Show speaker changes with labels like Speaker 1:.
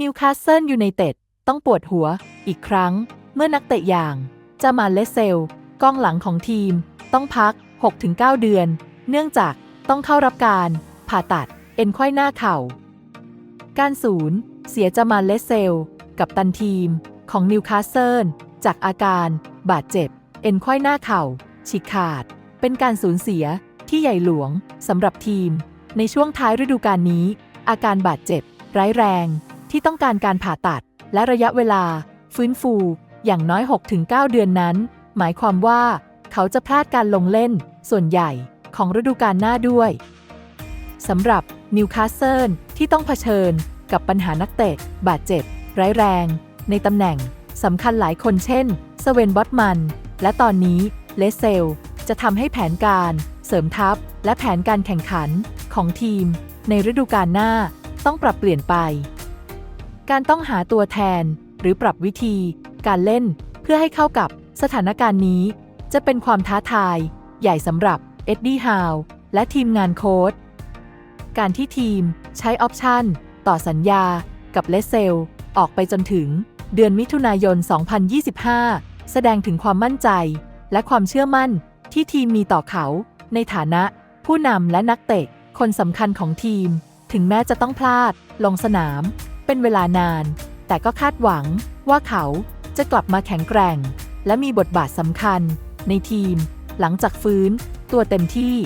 Speaker 1: นิวคาสเซิลยูไนเต็ดต้องปวดหัว อีกครั้ง เมื่อนักเตะอย่างจามาเลเซลกองหลังของทีม ต้องพัก 6-9 เดือน เนื่องจากต้องเข้ารับการ ผ่าตัด เอ็นไขว้หน้าเข่า การสูญเสียจามาเลเซล กับตันทีม ของนิวคาสเซิลจากอาการ บาดเจ็บ เอ็นไขว้หน้าเข่า ฉีกขาด เป็นการสูญเสียที่ใหญ่หลวงสำหรับทีม ในช่วงท้ายฤดูกาลนี้ อาการบาดเจ็บ ร้ายแรง ที่ต้องการการผ่าตัด และระยะเวลา ฟื้นฟู อย่างน้อย 6-9 เดือนนั้น หมายความว่า เขาจะพลาดการลงเล่น ส่วนใหญ่ของฤดูกาลหน้าด้วยสำหรับนิวคาสเซิลที่ต้องเผชิญกับปัญหานักเตะ บาดเจ็บ ร้ายแรง ในตำแหน่งสำคัญหลายคนเช่นสเวนบอตมัน และตอนนี้เลสเซล จะทำให้แผนการเสริมทัพ และแผนการแข่งขันของทีม ในฤดูกาลหน้าต้องปรับเปลี่ยนไป การต้องหาตัวแทน หรือปรับวิธี การเล่น เพื่อให้เข้ากับสถานการณ์นี้ จะเป็นความท้าทาย ใหญ่สำหรับเอ็ดดี้ฮาวและทีมงานโค้ชการที่ทีมใช้ออปชันต่อสัญญากับเลสเซล ออกไปจนถึงเดือนมิถุนายน 2025 แสดงถึงความมั่นใจ และความเชื่อมั่นที่ทีมมีต่อเขา ในฐานะ ผู้นำและนักเตะคนสำคัญของทีม ถึงแม้จะต้องพลาด ลงสนาม เป็นเวลานาน แต่ก็คาดหวังว่าเขาจะกลับมาแข็งแกร่ง และมีบทบาทสำคัญ ในทีม หลังจากฟื้นตัวเต็มที่